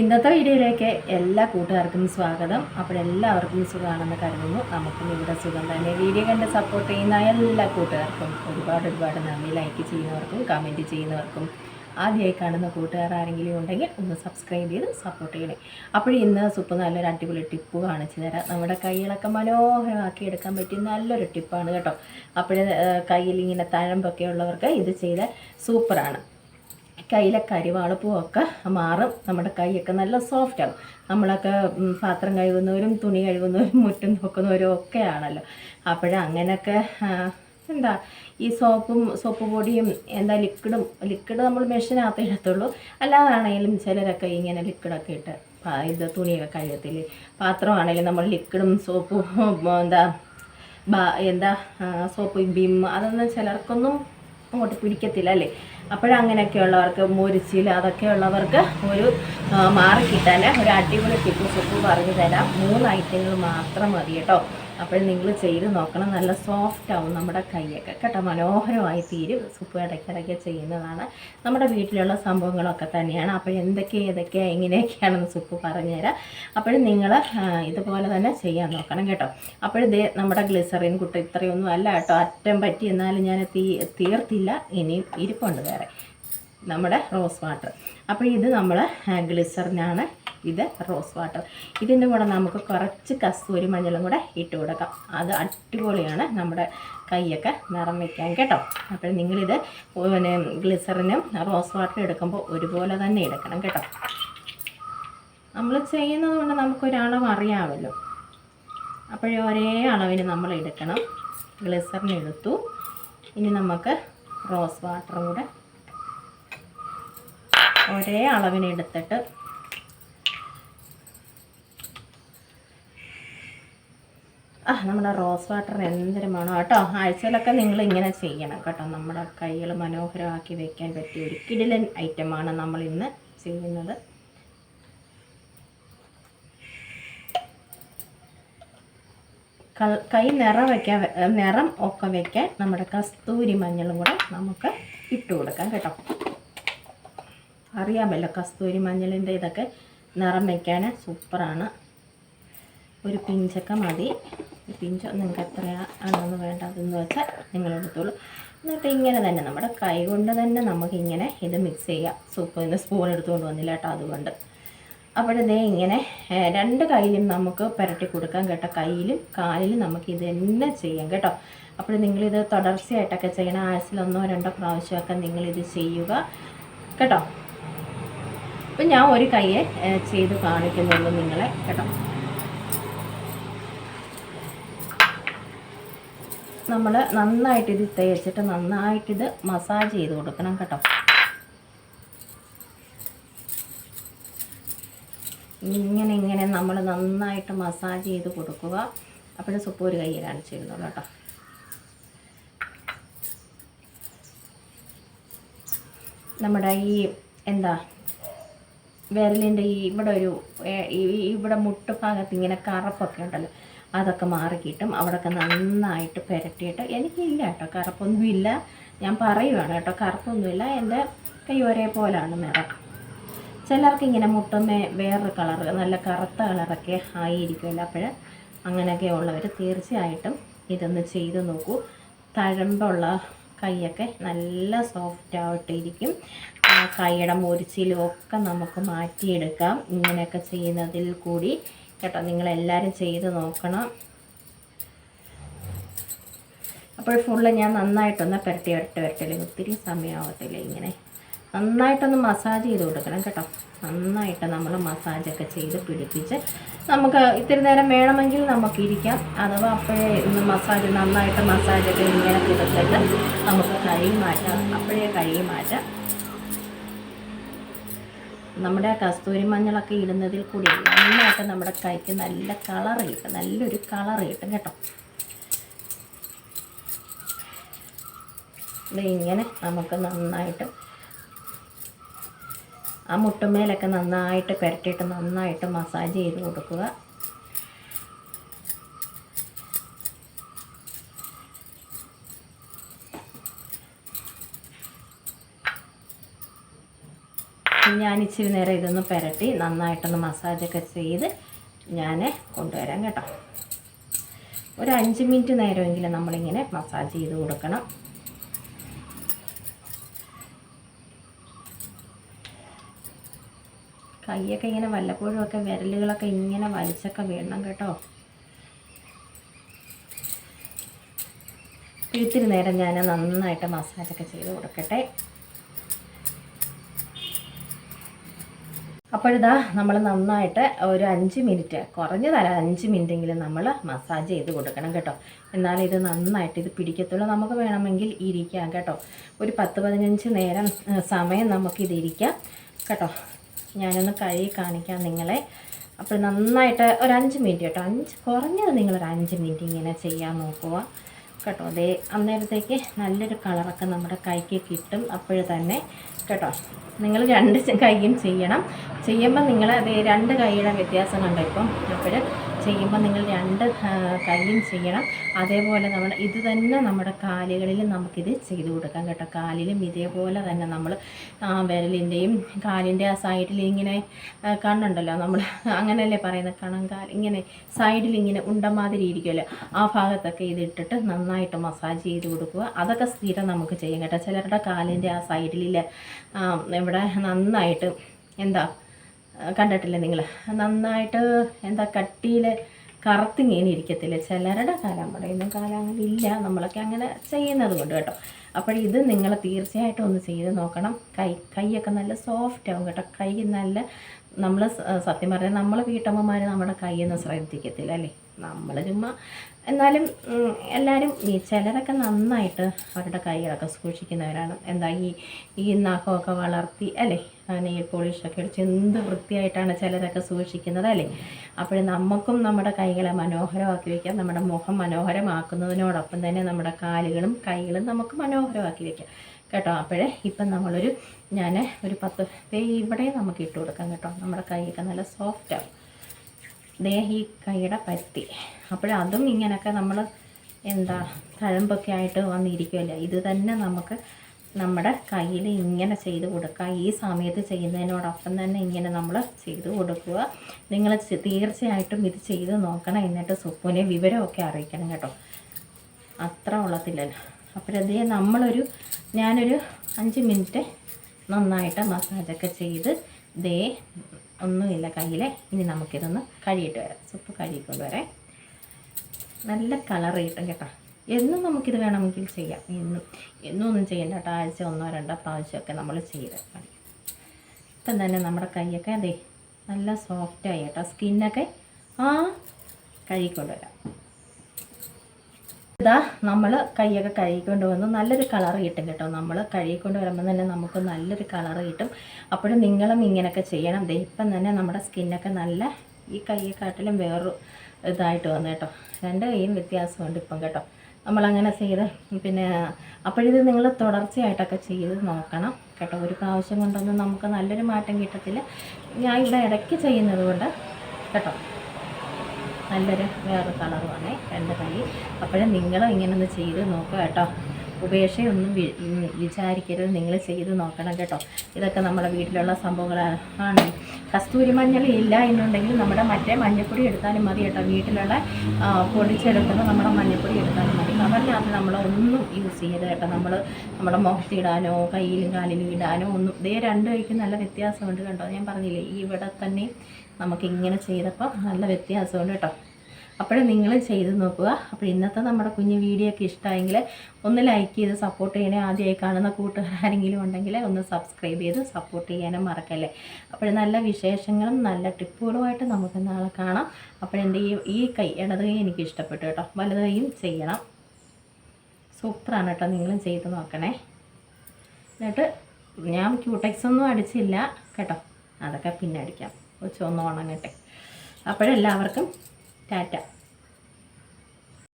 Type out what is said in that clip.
ഇന്നത്തെ വീഡിയോയിലേക്ക് എല്ലാ കൂട്ടുകാർക്കും സ്വാഗതം. അപ്പോൾ എല്ലാവർക്കും സുഖമാണെന്ന് കരുതുന്നു. നമുക്കും ഇവിടെ സുഖം തന്നെ. വീഡിയോ കണ്ട് സപ്പോർട്ട് ചെയ്യുന്ന എല്ലാ കൂട്ടുകാർക്കും ഒരുപാട് ഒരുപാട് നന്ദി. ലൈക്ക് ചെയ്യുന്നവർക്കും കമന്റ് ചെയ്യുന്നവർക്കും ആദ്യമായി കാണുന്ന കൂട്ടുകാർ ആരെങ്കിലും ഉണ്ടെങ്കിൽ ഒന്ന് സബ്സ്ക്രൈബ് ചെയ്ത് സപ്പോർട്ട് ചെയ്യണേ. അപ്പോൾ ഇന്ന് സുപ്പ് നല്ലൊരു അടിപൊളി ടിപ്പ് കാണിച്ചു തരാം. നമ്മുടെ കൈകളൊക്കെ മനോഹരമാക്കി എടുക്കാൻ പറ്റിയ നല്ലൊരു ടിപ്പാണ് കേട്ടോ. അപ്പോൾ കയ്യിൽ ഇങ്ങനെ തഴമ്പൊക്കെ ഉള്ളവർക്ക് ഇത് ചെയ്താൽ സൂപ്പറാണ് കയ്യിലെ കരിവാളപ്പും ഒക്കെ മാറും. നമ്മുടെ കൈയൊക്കെ നല്ല സോഫ്റ്റ് ആകും നമ്മളൊക്കെ പാത്രം കഴുകുന്നവരും തുണി കഴുകുന്നവരും മുറ്റം നോക്കുന്നവരും ഒക്കെ ആണല്ലോ അപ്പോഴങ്ങനെയൊക്കെ എന്താ ഈ സോപ്പും സോപ്പ് പൊടിയും എന്താ ലിക്വിഡും ലിക്വിഡ് നമ്മൾ മെഷീനകത്ത് ഇടത്തുള്ളൂ. അല്ലാതാണെങ്കിലും ചിലരൊക്കെ ഇങ്ങനെ ലിക്വിഡൊക്കെ ഇട്ട് ഇത് തുണിയൊക്കെ കഴുകത്തില്ലേ. പാത്രമാണെങ്കിലും നമ്മൾ ലിക്വിഡും സോപ്പും എന്താ എന്താ സോപ്പ് ബിം അതൊന്നും ചിലർക്കൊന്നും അങ്ങോട്ട് പിടിക്കത്തില്ല അല്ലേ? അപ്പോഴങ്ങനെയൊക്കെയുള്ളവർക്ക് മുരിച്ചിൽ അതൊക്കെയുള്ളവർക്ക് ഒരു ആ, മാറി കിട്ടാൻ ഒരു അടിപൊളി ടിപ്പ് സൂപ്പ് പറഞ്ഞു തരാം മൂന്ന് ഐറ്റങ്ങൾ മാത്രം മതി കേട്ടോ. അപ്പോൾ നിങ്ങൾ ചെയ്ത് നോക്കണം. നല്ല സോഫ്റ്റ് ആവും നമ്മുടെ കൈയൊക്കെ കേട്ടോ. മനോഹരമായി തീരും. സൂപ്പ് ഇടയ്ക്കിടയ്ക്ക് ചെയ്യുന്നതാണ്. നമ്മുടെ വീട്ടിലുള്ള സംഭവങ്ങളൊക്കെ തന്നെയാണ്. അപ്പോൾ എന്തൊക്കെ ഏതൊക്കെ എങ്ങനെയൊക്കെയാണെന്ന് സൂപ്പ് പറഞ്ഞുതരാം. അപ്പോൾ നിങ്ങൾ ഇതുപോലെ തന്നെ ചെയ്യാൻ നോക്കണം കേട്ടോ. അപ്പോഴിതേ നമ്മുടെ ഗ്ലിസറിൻ കുട്ടി ഇത്രയൊന്നും അല്ല കേട്ടോ. അറ്റം പറ്റി എന്നാലും ഞാൻ തീ തീർത്തില്ല. ഇനിയും ഇരിപ്പുണ്ട് വേറെ. നമ്മുടെ റോസ് വാട്ടർ അപ്പോൾ ഇത് നമ്മൾ ഗ്ലിസറിനാണ് ഇത് റോസ് വാട്ടർ. ഇതിന്റെ കൂടെ നമുക്ക് കുറച്ച് കസ്തൂരി മഞ്ഞളും കൂടെ ഇട്ട് കൊടുക്കാം. അത് അടിപൊളിയാണ് നമ്മുടെ കൈയൊക്കെ നിറം വയ്ക്കാൻ കേട്ടോ. അപ്പോൾ നിങ്ങളിത് പിന്നെ ഗ്ലിസറിനും റോസ് വാട്ടർ എടുക്കുമ്പോൾ ഒരുപോലെ തന്നെ എടുക്കണം കേട്ടോ. നമ്മൾ ചെയ്യുന്നത് കൊണ്ട് നമുക്കൊരളവ് അറിയാമല്ലോ. അപ്പോൾ ഒരേ അളവിന് നമ്മൾ എടുക്കണം. ഗ്ലിസറിന് എടുത്തു. ഇനി നമുക്ക് റോസ് വാട്ടറും കൂടെ ഒരേ അളവിന് ആ നമ്മുടെ റോസ് വാട്ടർ എന്തൊരു മണം കേട്ടോ ആഴ്ചയിലൊക്കെ നിങ്ങൾ ഇങ്ങനെ ചെയ്യണം കേട്ടോ. നമ്മുടെ കൈകൾ മനോഹരമാക്കി വെക്കാൻ പറ്റിയ ഒരു കിടിലൻ ഐറ്റമാണ് നമ്മൾ ഇന്ന് ചെയ്യുന്നത്. കൈ നിറ വയ്ക്കാൻ നിറം ഒക്കെ വയ്ക്കാൻ നമ്മുടെ കസ്തൂരി മഞ്ഞളും കൂടെ നമുക്ക് ഇട്ട് കൊടുക്കാം കേട്ടോ. അറിയാമല്ലോ കസ്തൂരി മഞ്ഞളിന്റെ ഇതൊക്കെ നിറം വയ്ക്കാൻ സൂപ്പറാണ്. ഒരു പിഞ്ചക്ക മതി. പിഞ്ച് നിങ്ങൾക്ക് എത്ര ആണെന്ന് വേണ്ടതെന്ന് വെച്ചാൽ നിങ്ങൾ എടുത്തോളൂ. എന്നിട്ട് ഇങ്ങനെ തന്നെ നമ്മുടെ കൈ കൊണ്ട് തന്നെ നമുക്കിങ്ങനെ ഇത് മിക്സ് ചെയ്യാം. സൂപ്പ് ഇന്ന് സ്പൂൺ എടുത്തുകൊണ്ട് വന്നില്ല കേട്ടോ അതുകൊണ്ട്. അപ്പോഴിതേ ഇങ്ങനെ രണ്ട് കയ്യിലും നമുക്ക് പുരട്ടി കൊടുക്കാം കേട്ടോ. കയ്യിലും കാലിലും നമുക്ക് ഇത് തന്നെ ചെയ്യാം കേട്ടോ. അപ്പോൾ നിങ്ങളിത് തുടർച്ചയായിട്ടൊക്കെ ചെയ്യണം. ആഴ്ചയിൽ ഒന്നോ രണ്ടോ പ്രാവശ്യമൊക്കെ നിങ്ങളിത് ചെയ്യുക കേട്ടോ. അപ്പം ഞാൻ ഒരു കയ്യെ ചെയ്ത് കാണിക്കുന്നുള്ളൂ നിങ്ങളെ കേട്ടോ. നമ്മൾ നന്നായിട്ട് ഇത് തേച്ചിട്ട് നന്നായിട്ടിത് മസാജ് ചെയ്ത് കൊടുക്കണം കേട്ടോ. ഇങ്ങനെ ഇങ്ങനെ നമ്മൾ നന്നായിട്ട് മസാജ് ചെയ്ത് കൊടുക്കുക. അപ്പോഴും സുപ്പ് ഒരു കൈ കാണിച്ചു കേട്ടോ. നമ്മുടെ ഈ എന്താ വിരലിന്റെ ഈ ഇവിടെ ഒരു ഇവിടെ മുട്ട് ഭാഗത്ത് ഇങ്ങനെ കറുപ്പൊക്കെ ഉണ്ടല്ലോ. അതൊക്കെ മാറി കിട്ടും അവിടെയൊക്കെ നന്നായിട്ട് പുരട്ടിയിട്ട് എനിക്കില്ല കേട്ടോ കറുപ്പൊന്നുമില്ല. ഞാൻ പറയുവാണ് കേട്ടോ കറുപ്പൊന്നുമില്ല. എന്റെ കൈ ഒരേപോലാണ് നിറം. ചിലർക്ക് ഇങ്ങനെ മുട്ടമേ വേറൊരു കളർ നല്ല കറുത്ത കളറൊക്കെ ആയിരിക്കുമല്ലോ അപ്പോൾ അങ്ങനെയൊക്കെ ഉള്ളവർ തീർച്ചയായിട്ടും ഇതൊന്ന് ചെയ്ത് നോക്കൂ. തഴമ്പുള്ള കൈയൊക്കെ നല്ല സോഫ്റ്റ് ആ കൈയുടെ മുരിച്ചിലും ഒക്കെ നമുക്ക് മാറ്റിയെടുക്കാം. ഇങ്ങനെയൊക്കെ ചെയ്യുന്നതിൽ കൂടി കേട്ടോ നിങ്ങളെല്ലാവരും ചെയ്ത് നോക്കണം. അപ്പോൾ ഫുള്ള് ഞാൻ നന്നായിട്ടൊന്ന് പുരട്ടി വരട്ടെ പുരട്ടില്ല ഒത്തിരി സമയമാവത്തില്ല ഇങ്ങനെ. നന്നായിട്ടൊന്ന് മസാജ് ചെയ്ത് കൊടുക്കണം കേട്ടോ. നന്നായിട്ട് നമ്മൾ മസാജൊക്കെ ചെയ്ത് പിടിപ്പിച്ച് നമുക്ക് ഇത്തിരി നേരം വേണമെങ്കിൽ നമുക്ക് ഇരിക്കാം. അഥവാ അപ്പോഴേ ഒന്ന് മസാജ് നന്നായിട്ട് മസാജൊക്കെ ഇങ്ങനെ പിടിച്ചിട്ട് നമുക്ക് കഴുകി മാറ്റാം. അപ്പോഴേ കഴുകി മാറ്റാം. നമ്മുടെ കസ്തൂരി മഞ്ഞളൊക്കെ ഇടുന്നതിൽ കൂടി നന്നായിട്ട് നമ്മുടെ കൈക്ക് നല്ല കളർ കിട്ടും. നല്ലൊരു കളർ കിട്ടും കേട്ടോ. ഇങ്ങനെ നമുക്ക് നന്നായിട്ട് ആ മുട്ടുമേലൊക്കെ നന്നായിട്ട് പുരട്ടിയിട്ട് നന്നായിട്ട് മസാജ് ചെയ്ത് കൊടുക്കുക. ഞാൻ ഇച്ചിരി നേരം ഇതൊന്ന് പുരട്ടി നന്നായിട്ടൊന്ന് മസാജൊക്കെ ചെയ്ത് ഞാൻ കൊണ്ടുവരാം കേട്ടോ. ഒരു അഞ്ച് മിനിറ്റ് നേരമെങ്കിലും നമ്മളിങ്ങനെ മസാജ് ചെയ്ത് കൊടുക്കണം. കൈയൊക്കെ ഇങ്ങനെ വല്ലപ്പോഴും ഒക്കെ വിരലുകളൊക്കെ ഇങ്ങനെ വലിച്ചൊക്കെ വീഴണം കേട്ടോ. ഇത്തിരി നേരം ഞാൻ നന്നായിട്ട് മസാജൊക്കെ ചെയ്ത് കൊടുക്കട്ടെ. അപ്പോഴിതാ നമ്മൾ നന്നായിട്ട് ഒരു അഞ്ച് മിനിറ്റ് കുറഞ്ഞതല്ല അഞ്ച് മിനിറ്റെങ്കിലും നമ്മൾ മസാജ് ചെയ്ത് കൊടുക്കണം കേട്ടോ. എന്നാലേ ഇത് നന്നായിട്ട് ഇത് പിടിക്കത്തുള്ളൂ. നമുക്ക് വേണമെങ്കിൽ ഇരിക്കാം കേട്ടോ. ഒരു പത്ത് പതിനഞ്ച് നേരം സമയം നമുക്കിത് ഇരിക്കാം കേട്ടോ. ഞാനൊന്ന് കഴുകി കാണിക്കാം നിങ്ങളെ. അപ്പോൾ നന്നായിട്ട് ഒരു അഞ്ച് മിനിറ്റ് കേട്ടോ. അഞ്ച് കുറഞ്ഞത് നിങ്ങളൊരു അഞ്ച് മിനിറ്റ് ഇങ്ങനെ ചെയ്യാൻ നോക്കുക. കേട്ടോ. അതേ അന്നേരത്തേക്ക് നല്ലൊരു കളറൊക്കെ നമ്മുടെ കൈക്ക് കിട്ടും അപ്പോഴ് തന്നെ കേട്ടോ. നിങ്ങൾ രണ്ട് കൈയും ചെയ്യണം. ചെയ്യുമ്പോൾ നിങ്ങൾ അതേ രണ്ട് കൈയുടെ വ്യത്യാസം കണ്ടോ ഇപ്പം ചെയ്യുമ്പോൾ നിങ്ങൾ രണ്ട് കൈയും ചെയ്യണം. അതേപോലെ നമ്മൾ ഇത് തന്നെ നമ്മുടെ കാലുകളിൽ നമുക്കിത് ചെയ്ത് കൊടുക്കാം കേട്ടോ. കാലിലും ഇതേപോലെ തന്നെ നമ്മൾ വിരലിന്റെയും കാലിന്റെ ആ സൈഡിൽ ഇങ്ങനെ കണ്ണുണ്ടല്ലോ നമ്മൾ അങ്ങനെയല്ലേ പറയുന്നത്? കണം കണങ്കാൽ ഇങ്ങനെ സൈഡിൽ ഇങ്ങനെ ഉണ്ടമാതിരി ഇരിക്കുമല്ലോ. ആ ഭാഗത്തൊക്കെ ഇതിട്ടിട്ട് നന്നായിട്ട് മസാജ് ചെയ്ത് കൊടുക്കുക. അതൊക്കെ സ്ഥിരം നമുക്ക് ചെയ്യാം കേട്ടോ. ചിലരുടെ കാലിന്റെ ആ സൈഡിലെ ഇവിടെ നന്നായിട്ട് എന്താ കണ്ടിട്ടില്ലേ നിങ്ങൾ നന്നായിട്ട് എന്താ കട്ടിയിൽ കറുത്തിങ്ങനെ ഇരിക്കത്തില്ല ചിലരുടെ കാലം കാലാങ്ങനെ ഇല്ല നമ്മളൊക്കെ അങ്ങനെ ചെയ്യുന്നത് കൊണ്ട് കേട്ടോ. അപ്പോൾ ഇത് നിങ്ങൾ തീർച്ചയായിട്ടും ഒന്ന് ചെയ്ത് നോക്കണം. കൈ കൈയൊക്കെ നല്ല സോഫ്റ്റ് ആവും കേട്ടോ. കൈ നല്ല നമ്മൾ സത്യം പറഞ്ഞാൽ നമ്മൾ വീട്ടമ്മമാർ നമ്മുടെ കൈയൊന്നും ശ്രദ്ധിക്കത്തില്ല അല്ലേ? നമ്മൾ ചുമ്മാ എന്നാലും എല്ലാവരും ഈ ചിലരൊക്കെ നന്നായിട്ട് അവരുടെ കൈകളൊക്കെ സൂക്ഷിക്കുന്നവരാണ്. എന്താ ഈ ഈ നഖമൊക്കെ വളർത്തി അല്ലേ? നെയിൽ പോളിഷൊക്കെ അടിച്ച് എന്ത് വൃത്തിയായിട്ടാണ് ചിലരൊക്കെ സൂക്ഷിക്കുന്നത് അല്ലേ? അപ്പോൾ നമുക്കും നമ്മുടെ കൈകളെ മനോഹരമാക്കി വയ്ക്കാം നമ്മുടെ മുഖം മനോഹരമാക്കുന്നതിനോടൊപ്പം തന്നെ നമ്മുടെ കാലുകളും കൈകളും നമുക്ക് മനോഹരമാക്കി വയ്ക്കാം കേട്ടോ? അപ്പോഴേ ഇപ്പം നമ്മളൊരു ഞാൻ ഒരു പത്ത് ഇവിടെ നമുക്ക് ഇട്ട് കൊടുക്കാം കേട്ടോ. നമ്മുടെ കൈയൊക്കെ നല്ല സോഫ്റ്റ് ദേ ഈ കൈയുടെ പറ്റി അപ്പോഴതും ഇങ്ങനെയൊക്കെ നമ്മൾ എന്താ തഴമ്പൊക്കെ ആയിട്ട് വന്നിരിക്കുമല്ലോ ഇത് തന്നെ നമുക്ക് നമ്മുടെ കയ്യിൽ ഇങ്ങനെ ചെയ്ത് കൊടുക്കുക. ഈ സമയത്ത് ചെയ്യുന്നതിനോടൊപ്പം തന്നെ ഇങ്ങനെ നമ്മൾ ചെയ്ത് കൊടുക്കുക. നിങ്ങൾ തീർച്ചയായിട്ടും ഇത് ചെയ്ത് നോക്കണം എന്നിട്ട് സുപ്പുനെ വിവരമൊക്കെ അറിയിക്കണം കേട്ടോ. അത്ര ഉള്ളത്തില്ലല്ലോ അപ്പോഴതേ നമ്മളൊരു ഞാനൊരു അഞ്ച് മിനിറ്റ് നന്നായിട്ട് മസാജൊക്കെ ചെയ്ത് ദേ ഒന്നുമില്ല കയ്യിൽ ഇനി നമുക്കിതൊന്ന് കഴുകിയിട്ട് വരാം. സുപ്പ് കഴുകിക്കൊണ്ട് വരാം. നല്ല കളർ കിട്ടും കേട്ടോ. എന്നും നമുക്കിത് വേണമെങ്കിൽ ചെയ്യാം. എന്നും എന്നും ഒന്നും ചെയ്യണ്ട കേട്ടോ. ആഴ്ച ഒന്നോ രണ്ടോ പ്രാവശ്യമൊക്കെ നമ്മൾ ചെയ്ത് മതി. ഇപ്പം തന്നെ നമ്മുടെ കൈയൊക്കെ അതെ നല്ല സോഫ്റ്റായി കേട്ടോ. സ്കിന്നൊക്കെ ആ കഴുകിക്കൊണ്ട് വരാം. ഇതാ നമ്മൾ കൈയൊക്കെ കഴുകിക്കൊണ്ട് വന്ന്. നല്ലൊരു കളർ കിട്ടും കേട്ടോ. നമ്മൾ കഴുകിക്കൊണ്ട് വരുമ്പോൾ തന്നെ നമുക്ക് നല്ലൊരു കളർ കിട്ടും. അപ്പോഴും നിങ്ങളും ഇങ്ങനെയൊക്കെ ചെയ്യണം. ദേ ഇപ്പം തന്നെ നമ്മുടെ സ്കിന്നൊക്കെ നല്ല ഈ കൈയെക്കാട്ടിലും വേറൊരു ഇതായിട്ട് വന്നു കേട്ടോ. രണ്ട് കൈയും വ്യത്യാസമുണ്ട് ഇപ്പം കേട്ടോ. നമ്മളങ്ങനെ ചെയ്ത് പിന്നെ അപ്പോഴിത് നിങ്ങൾ തുടർച്ചയായിട്ടൊക്കെ ചെയ്ത് നോക്കണം കേട്ടോ. ഒരു പ്രാവശ്യം കൊണ്ടൊന്നും നമുക്ക് നല്ലൊരു മാറ്റം കിട്ടത്തില്ല. ഞാൻ ഇവിടെ ഇടയ്ക്ക് ചെയ്യുന്നത് കൊണ്ട് കേട്ടോ. നല്ലൊരു വേറെ കളറുമാണ് രണ്ട് കൈ അപ്പോഴും നിങ്ങളും ഇങ്ങനെ ഒന്ന് ചെയ്ത് നോക്കുക കേട്ടോ. ഉപേക്ഷയൊന്നും വിചാരിക്കരുത്. നിങ്ങൾ ചെയ്ത് നോക്കണം കേട്ടോ. ഇതൊക്കെ നമ്മുടെ വീട്ടിലുള്ള സംഭവങ്ങളാണ് കസ്തൂരി മഞ്ഞൾ ഇല്ല എന്നുണ്ടെങ്കിൽ നമ്മുടെ മറ്റേ മഞ്ഞപ്പൊടി എടുത്താലും മതി കേട്ടോ. വീട്ടിലുള്ള പൊടിച്ചെടുക്കുന്ന നമ്മുടെ മഞ്ഞപ്പൊടി എടുത്താലും മതി. അതല്ലാതെ നമ്മൾ ഒന്നും യൂസ് ചെയ്യരുത് കേട്ടോ. നമ്മൾ നമ്മുടെ മുഖത്തിടാനോ കയ്യിലും കാലിലും ഇടാനോ ഒന്നും ഇതേ രണ്ട് കൈക്ക് നല്ല വ്യത്യാസമുണ്ട് കേട്ടോ. ഞാൻ പറഞ്ഞില്ലേ ഇവിടെ തന്നെ നമുക്ക് ഇങ്ങനെ ചെയ്തപ്പോൾ നല്ല വ്യത്യാസമുണ്ട് കേട്ടോ. അപ്പോഴും നിങ്ങൾ ചെയ്ത് നോക്കുക. അപ്പോൾ ഇന്നത്തെ നമ്മുടെ കുഞ്ഞു വീഡിയോ ഒക്കെ ഇഷ്ടമായെങ്കിൽ ഒന്ന് ലൈക്ക് ചെയ്ത് സപ്പോർട്ട് ചെയ്യണേ. ആദ്യമായി കാണുന്ന കൂട്ടുകാരെങ്കിലും ഉണ്ടെങ്കിൽ ഒന്ന് സബ്സ്ക്രൈബ് ചെയ്ത് സപ്പോർട്ട് ചെയ്യാനും മറക്കല്ലേ. അപ്പോൾ നല്ല വിശേഷങ്ങളും നല്ല ടിപ്പുകളുമായിട്ട് നമുക്ക് നാളെ കാണാം. അപ്പോൾ എന്റെ ഈ ഈ കൈ ഇടത് കൈ എനിക്ക് ഇഷ്ടപ്പെട്ടു കേട്ടോ. വലത് കൈയും ചെയ്യണം. സൂപ്പറാണ് കേട്ടോ നിങ്ങളും ചെയ്ത് നോക്കണേ. എന്നിട്ട് ഞാൻ ക്യൂടെക്സ് ഒന്നും അടിച്ചില്ല കേട്ടോ. അതൊക്കെ പിന്നെ അടിക്കാം. ഒന്ന് ഉണങ്ങട്ടെ. അപ്പോഴെല്ലാവർക്കും ടാറ്റ